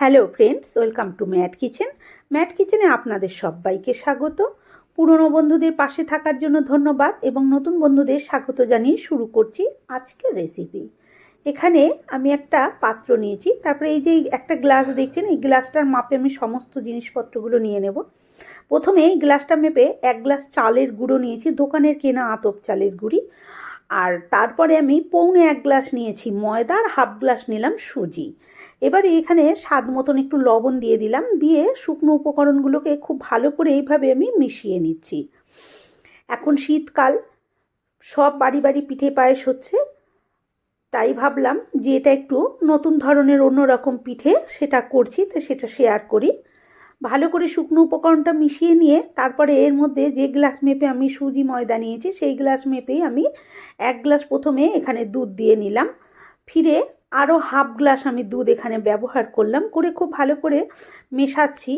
Hello friends, welcome to Mat Kitchen. Mat কিচেনে আপনাদের সবাইকে স্বাগত। পুরনো বন্ধুদের পাশে থাকার জন্য ধন্যবাদ এবং নতুন বন্ধুদের স্বাগত জানিয়ে শুরু করছি আজকের রেসিপি এখানে আমি একটা পাত্র নিয়েছি, তারপরে এই যে একটা গ্লাস দেখছেন, এই গ্লাসটার মাপে আমি সমস্ত জিনিসপত্রগুলো নিয়ে নেব। প্রথমে এই গ্লাসটা মেপে এক গ্লাস চালের গুঁড়ো নিয়েছি, দোকানের কেনা আতপ চালের গুঁড়ি। আর তারপরে আমি পৌনে এক গ্লাস নিয়েছি ময়দা আর হাফ গ্লাস নিলাম সুজি। এবারে এখানে স্বাদ মতন একটু লবণ দিয়ে দিলাম, দিয়ে শুকনো উপকরণগুলোকে খুব ভালো করে এইভাবে আমি মিশিয়ে নিচ্ছি। এখন শীতকাল, সব বাড়ি বাড়ি পিঠে পায়েস হচ্ছে, তাই ভাবলাম যে এটা একটু নতুন ধরনের অন্যরকম পিঠে সেটা করছি, তো সেটা শেয়ার করি। ভালো করে শুকনো উপকরণটা মিশিয়ে নিয়ে তারপরে এর মধ্যে যে গ্লাস মেপে আমি সুজি ময়দা নিয়েছি, সেই গ্লাস মেপেই আমি এক গ্লাস প্রথমে এখানে দুধ দিয়ে নিলাম। ফিরে আরও হাফ গ্লাস আমি দুধ এখানে ব্যবহার করলাম, করে খুব ভালো করে মেশাচ্ছি।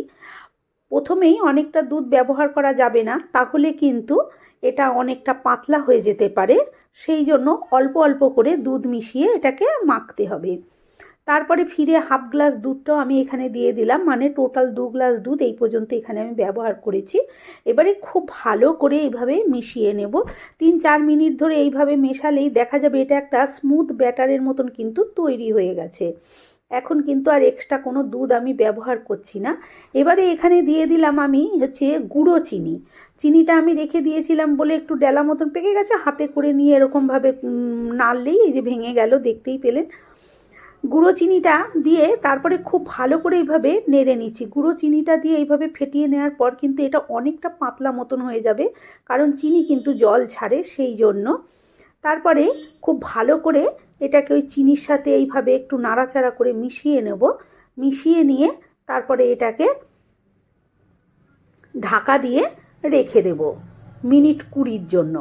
প্রথমেই অনেকটা দুধ ব্যবহার করা যাবে না, তাহলে কিন্তু এটা অনেকটা পাতলা হয়ে যেতে পারে। সেই জন্য অল্প অল্প করে দুধ মিশিয়ে এটাকে মাখতে হবে। তারপরে ফিরে হাফ গ্লাস দুধটাও আমি এখানে দিয়ে দিলাম। মানে টোটাল দু গ্লাস দুধ এই পর্যন্ত এখানে আমি ব্যবহার করেছি। এবারে খুব ভালো করে এইভাবে মিশিয়ে নেব। তিন চার মিনিট ধরে এইভাবে মেশালেই দেখা যাবে এটা একটা স্মুথ ব্যাটারের মতন কিন্তু তৈরি হয়ে গেছে। এখন কিন্তু আর এক্সট্রা কোনো দুধ আমি ব্যবহার করছি না। এবারে এখানে দিয়ে দিলাম আমি হচ্ছে গুঁড়ো চিনি। চিনিটা আমি রেখে দিয়েছিলাম বলে একটু ডেলা মতন পেকে গেছে, হাতে করে নিয়ে এরকমভাবে নাড়লেই এই যে ভেঙে গেল, দেখতেই পেলেন। গুঁড়ো চিনিটা দিয়ে তারপরে খুব ভালো করে এইভাবে নেড়ে নিচ্ছি। গুঁড়ো চিনিটা দিয়ে এইভাবে ফেটিয়ে নেওয়ার পর কিন্তু এটা অনেকটা পাতলা মতন হয়ে যাবে, কারণ চিনি কিন্তু জল ছাড়ে সেই জন্য। তারপরে খুব ভালো করে এটাকে ওই চিনির সাথে এইভাবে একটু নাড়াচাড়া করে মিশিয়ে নেব। মিশিয়ে নিয়ে তারপরে এটাকে ঢাকা দিয়ে রেখে দেব মিনিট কুড়ির জন্য।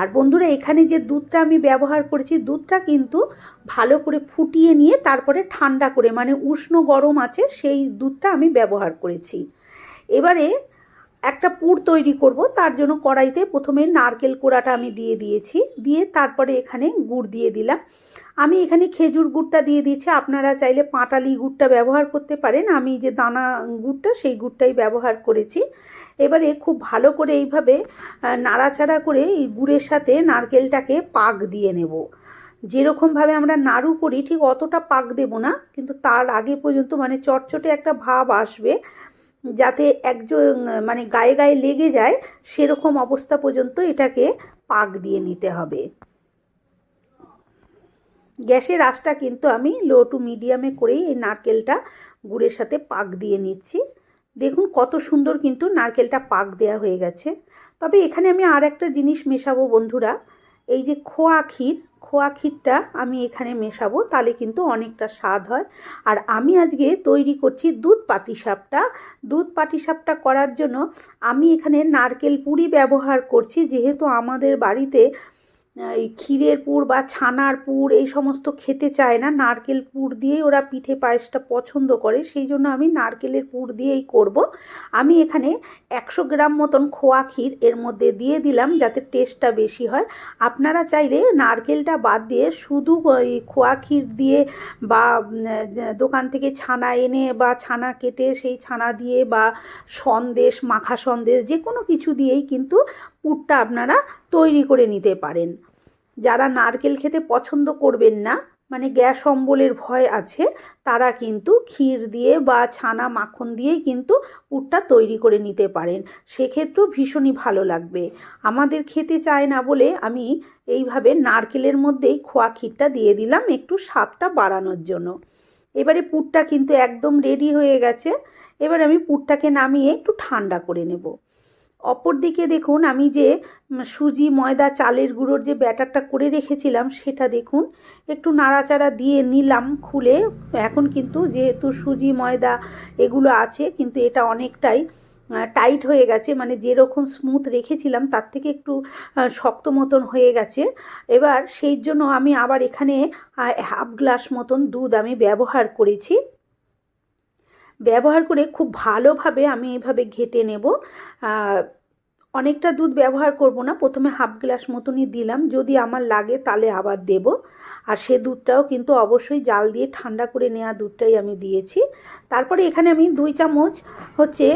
আর বন্ধুরা, এখানে যে দুধটা আমি ব্যবহার করেছি, দুধটা কিন্তু ভালো করে ফুটিয়ে নিয়ে তারপরে ঠান্ডা করে মানে উষ্ণ গরম আছে, সেই দুধটা আমি ব্যবহার করেছি। এবারে একটা পুর তৈরি করব, তার জন্য কড়াইতে প্রথমে নারকেল কোড়াটা আমি দিয়ে দিয়েছি, দিয়ে তারপরে এখানে গুড় দিয়ে দিলাম। আমি এখানে খেজুর গুড়টা দিয়ে দিয়েছি, আপনারা চাইলে পাটালি গুড়টা ব্যবহার করতে পারেন, আমি যে দানা গুড়টা, সেই গুড়টাই ব্যবহার করেছি। এবারে খুব ভালো করে এইভাবে নাড়াচাড়া করে এই গুড়ের সাথে নারকেলটাকে পাক দিয়ে নেব। যেরকমভাবে আমরা নাড়ু করি, ঠিক অতটা পাক দেব না, কিন্তু তার আগে পর্যন্ত মানে চটচটে একটা ভাব আসবে, যাতে একজন মানে গায়ে গায়ে লেগে যায়, সেরকম অবস্থা পর্যন্ত এটাকে পাক দিয়ে নিতে হবে। গ্যাসের আঁচটা কিন্তু আমি লো টু মিডিয়ামে করেই এই নারকেলটা গুড়ের সাথে পাক দিয়ে নিচ্ছি। দেখুন কত সুন্দর কিন্তু নারকেলটা পাক দেয়া হয়ে গেছে। তবে এখানে আমি আর একটা জিনিস মেশাবো বন্ধুরা, এই যে খোয়া ক্ষীর, খোয়া ক্ষীরটা আমি এখানে মেশাবো, তাহলে কিন্তু অনেকটা স্বাদ হয়। আর আমি আজকে তৈরি করছি দুধ পাটিসাপটা। দুধ পাটিসাপটা করার জন্য আমি এখানে নারকেল পুরি ব্যবহার করছি, যেহেতু আমাদের বাড়িতে এই ক্ষীরের পুর বা ছানার পুর এই সমস্ত খেতে চায় না। নারকেল পুর দিয়েই ওরা পিঠে পায়েসটা পছন্দ করে। সেই জন্য আমি নারকেলের পুর দিয়েই করব। আমি এখানে একশো গ্রাম মতন খোয়া ক্ষীর এর মধ্যে দিয়ে দিলাম যাতে টেস্টটা বেশি হয়। আপনারা চাইলে নারকেলটা বাদ দিয়ে শুধু ওই খোয়া ক্ষীর দিয়ে বা দোকান থেকে ছানা এনে বা ছানা কেটে সেই ছানা দিয়ে বা সন্দেশ, মাখা সন্দেশ যে কোনো কিছু দিয়েই কিন্তু পুরটা আপনারা তৈরি করে নিতে পারেন। যারা নারকেল খেতে পছন্দ করবেন না মানে গ্যাস অম্বলের ভয় আছে, তারা কিন্তু ক্ষীর দিয়ে বা ছানা মাখন দিয়েই কিন্তু পুরটা তৈরি করে নিতে পারেন। সেক্ষেত্রেও ভীষণই ভালো লাগবে। আমাদের খেতে চায় না বলে আমি এইভাবে নারকেলের মধ্যেই খোয়া ক্ষীরটা দিয়ে দিলাম একটু স্বাদটা বাড়ানোর জন্য। এবারে পুরটা কিন্তু একদম রেডি হয়ে গেছে। এবার আমি পুরটাকে নামিয়ে একটু ঠান্ডা করে নেব। অপর দিকে দেখুন, আমি যে সুজি, ময়দা, চালের গুঁড়োর যে ব্যাটারটা করে রেখেছিলাম, সেটা দেখুন, একটু নাড়াচাড়া দিয়ে নিলাম খুলে। এখন কিন্তু যেহেতু সুজি, ময়দা এগুলো আছে, কিন্তু এটা অনেকটাই টাইট হয়ে গেছে মানে যেরকম স্মুথ রেখেছিলাম, তার থেকে একটু শক্ত মতন হয়ে গেছে। এবার সেই জন্য আমি আবার এখানে হাফ গ্লাস মতন দুধ আমি ব্যবহার করেছি। ব্যবহার করে খুব ভালোভাবে আমি এভাবে ঘেটে নেব। অনেকটা দুধ ব্যবহার করব না, প্রথমে হাফ গ্লাস মতনই দিলাম, যদি আমার লাগে তাহলে আবার দেব। আর সে দুধটাও কিন্তু অবশ্যই জাল দিয়ে ঠান্ডা করে নেওয়া দুধটাই আমি দিয়েছি। তারপরে এখানে আমি দুই চামচ হচ্ছে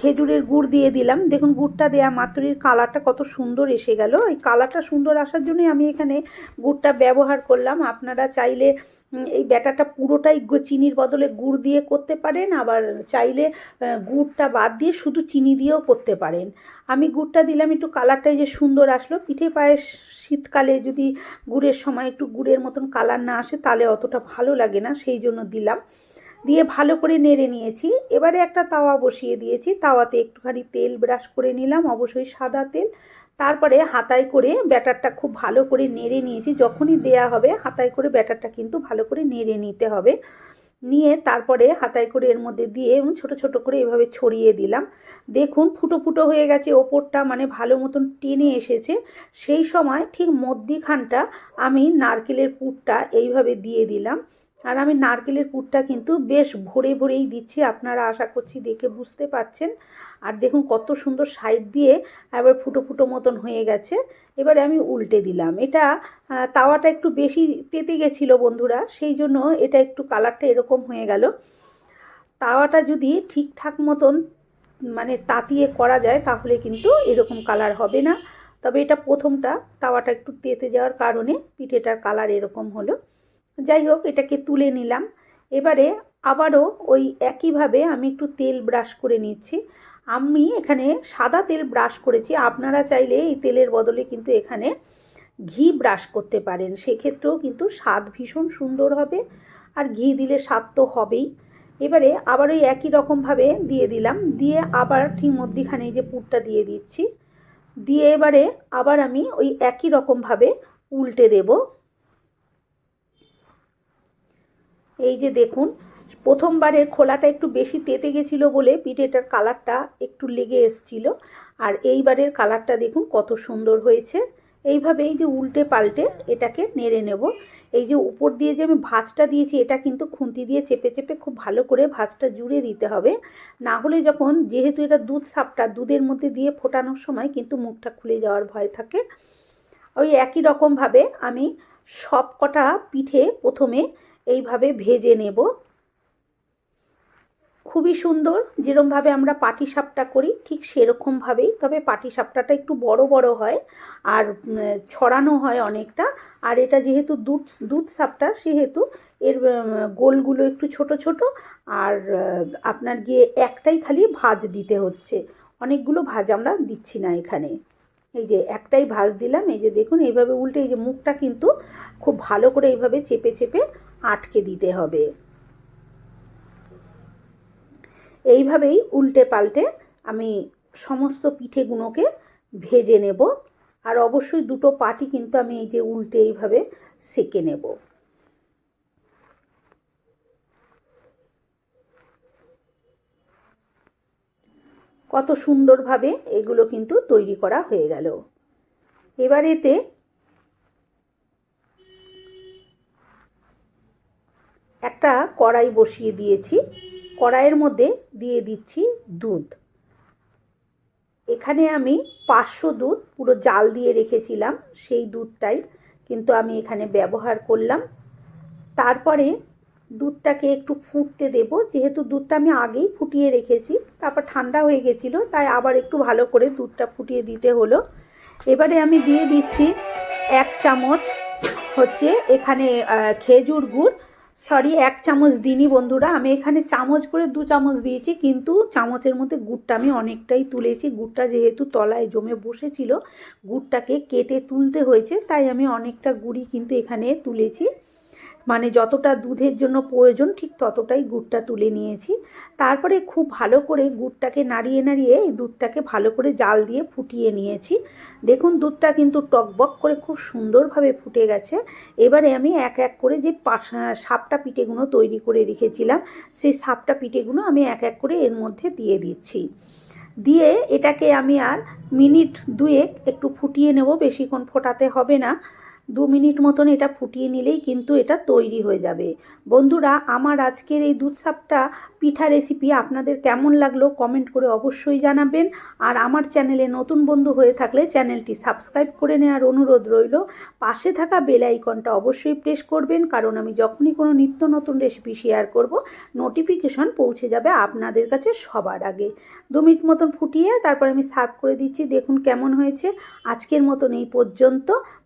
খেজুরের গুড় দিয়ে দিলাম। দেখুন, গুড়টা দেওয়া মাত্রই কালারটা কত সুন্দর এসে গেল। এই কালারটা সুন্দর আসার জন্যই আমি এখানে গুড়টা ব্যবহার করলাম। আপনারা চাইলে এই ব্যাটারটা পুরোটাই চিনির বদলে গুড় দিয়ে করতে পারেন, আবার চাইলে গুড়টা বাদ দিয়ে শুধু চিনি দিয়েও করতে পারেন। আমি গুড়টা দিলাম, একটু কালারটাই যে সুন্দর আসলো। পিঠে পায়েস শীতকালে যদি গুড়ের সময় একটু গুড়ের মতন কালার না আসে, তাহলে অতটা ভালো লাগে না, সেই জন্য দিলাম। দিয়ে ভালো করে নেড়ে নিয়েছি। এবারে একটা তাওয়া বসিয়ে দিয়েছি। তাওয়াতে একটুখানি তেল ব্রাশ করে নিলাম, অবশ্যই সাদা তেল। তারপরে হাতায় করে ব্যাটারটা খুব ভালো করে নেড়ে নিয়েছি। যখনই দেয়া হবে, হাতায় করে ব্যাটারটা কিন্তু ভালো করে নেড়ে নিতে হবে। নিয়ে তারপরে হাতায় করে এর মধ্যে দিয়ে ছোট ছোট করে এভাবে ছড়িয়ে দিলাম। দেখুন, ফুটো ফুটো হয়ে গেছে, ওপরটা মানে ভালো মতন টেনে এসেছে। সেই সময় ঠিক মধ্যিখানটা আমি নারকেলের পুরটা এইভাবে দিয়ে দিলাম। আর আমি নারকেলের পুরটা কিন্তু বেশ ভরে ভরেই দিচ্ছি, আপনারা আশা করছি দেখে বুঝতে পাচ্ছেন। আর দেখুন কত সুন্দর সাইড দিয়ে এবার ফুটো ফুটো মতন হয়ে গেছে। এবারে আমি উল্টে দিলাম। এটা তাওয়াটা একটু বেশি তেতে গেছিল বন্ধুরা, সেই জন্য এটা একটু কালারটা এরকম হয়ে গেল। তাওয়াটা যদি ঠিকঠাক মতন মানে তাতিয়ে করা যায়, তাহলে কিন্তু এরকম কালার হবে না। তবে এটা প্রথমটা, তাওয়াটা একটু তেতে যাওয়ার কারণে পিঠেটার কালার এরকম হলো। যাই হোক এটাকে তুলে নিলাম। এবারে আবারও ওই একইভাবে আমি একটু তেল ব্রাশ করে নিচ্ছি। আমি এখানে সাদা তেল ব্রাশ করেছি। আপনারা চাইলে এই তেলের বদলে কিন্তু এখানে ঘি ব্রাশ করতে পারেন। সেক্ষেত্রেও কিন্তু স্বাদ ভীষণ সুন্দর হবে আর ঘি দিলে স্বাদ তো হবেই। এবারে আবার ওই একই রকমভাবে দিয়ে দিলাম। দিয়ে আবার ঠিক মধ্যিখানে যে পুরটা দিয়ে দিচ্ছি। দিয়ে এবারে আবার আমি ওই একই রকমভাবে উল্টে দেব। এই যে দেখুন, প্রথমবারের খোলাটা একটু বেশি তেতে গেছিল বলে পিঠেটার কালারটা একটু লেগে এসছিল। আর এইবারের কালারটা দেখুন কত সুন্দর হয়েছে। এইভাবে এই যে উল্টে পাল্টে এটাকে নেড়ে নেব। এই যে উপর দিয়ে যে আমি ভাঁজটা দিয়েছি, এটা কিন্তু খুন্তি দিয়ে চেপে চেপে খুব ভালো করে ভাঁজটা জুড়ে দিতে হবে। না হলে যখন যেহেতু এটা দুধ সাপটা, দুধের মধ্যে দিয়ে ফোটানোর সময় কিন্তু মুখটা খুলে যাওয়ার ভয় থাকে। ওই একই রকমভাবে আমি সব কটা পিঠে প্রথমে এইভাবে ভেজে নেব। খুবই সুন্দর, যেরমভাবে আমরা পাটি সাপটা করি, ঠিক সেরকমভাবেই। তবে পাটি সাপটাটা একটু বড় বড় হয় আর ছড়ানো হয় অনেকটা। আর এটা যেহেতু দুধ দুধ সাপটা, সেহেতু এর গোলগুলো একটু ছোট ছোট। আর আপনার গিয়ে একটাই খালি ভাজ দিতে হচ্ছে। অনেকগুলো ভাজ আমরা দিচ্ছি না এখানে। এই যে একটাই ভাজ দিলাম, এই যে দেখুন, এইভাবে উল্টে, এই যে মুখটা কিন্তু খুব ভালো করে এইভাবে চেপে চেপে আটকে দিতে হবে। এইভাবেই উল্টে পাল্টে আমি সমস্ত পিঠেগুলোকে ভেজে নেব, আর অবশ্যই দুটো পাটি কিন্তু আমি এই যে উল্টে এইভাবে সেকে নেব। কত সুন্দরভাবে এগুলো কিন্তু তৈরি করা হয়ে গেল। এবার এতে একটা কড়াই বসিয়ে দিয়েছি। কড়াইয়ের মধ্যে দিয়ে দিচ্ছি দুধ। এখানে আমি পাঁচশো দুধ পুরো জাল দিয়ে রেখেছিলাম, সেই দুধটাই কিন্তু আমি এখানে ব্যবহার করলাম। তারপরে দুধটাকে একটু ফুটতে দেব। যেহেতু দুধটা আমি আগেই ফুটিয়ে রেখেছি, তারপর ঠান্ডা হয়ে গেছিল, তাই আবার একটু ভালো করে দুধটা ফুটিয়ে দিতে হলো। এবারে আমি দিয়ে দিচ্ছি এক চামচ হচ্ছে এখানে খেজুর গুড়। সরি, এক চামচ দিনই বন্ধুরা, আমি এখানে চামচ করে দু চামচ দিয়েছি, কিন্তু চামচের মধ্যে গুড়টা আমি অনেকটাই তুলেছি। গুড়টা যেহেতু তলায় জমে বসেছিল, গুড়টাকে কেটে তুলতে হয়েছে, তাই আমি অনেকটা গুড়ি কিন্তু এখানে তুলেছি। মানে যতটা দুধের জন্য প্রয়োজন ঠিক ততটাই গুড়টা তুলে নিয়েছি। তারপরে খুব ভালো করে গুড়টাকে নাড়িয়ে নাড়িয়ে এই দুধটাকে ভালো করে জাল দিয়ে ফুটিয়ে নিয়েছি। দেখুন দুধটা কিন্তু টকবক করে খুব সুন্দরভাবে ফুটে গেছে। এবারে আমি এক এক করে যে সাপটা পিঠেগুলো তৈরি করে রেখেছিলাম, সেই সাপটা পিঠেগুলো আমি এক এক করে এর মধ্যে দিয়ে দিচ্ছি। দিয়ে এটাকে আমি আর মিনিট দুয়েক একটু ফুটিয়ে নেব, বেশিক্ষণ ফোটাতে হবে না। দু মিনিট মতন এটা ফুটিয়ে নিলেই কিন্তু এটা তৈরি হয়ে যাবে। বন্ধুরা, আমার আজকের এই দুধ সাপটা পিঠা রেসিপি আপনাদের কেমন লাগল কমেন্ট করে অবশ্যই জানাবেন। আর আমার চ্যানেলে নতুন বন্ধু হয়ে থাকলে চ্যানেলটি সাবস্ক্রাইব করে নেওয়ার অনুরোধ রইল। পাশে থাকা বেল আইকনটা অবশ্যই প্রেস করবেন, কারণ আমি যখনই কোনো নিত্য নতুন রেসিপি শেয়ার করব নোটিফিকেশন পৌঁছে যাবে আপনাদের কাছে সবার আগে। দু মিনিট মতন ফুটিয়ে তারপর আমি সার্ভ করে দিচ্ছি। দেখুন কেমন হয়েছে। আজকের মতন এই পর্যন্ত।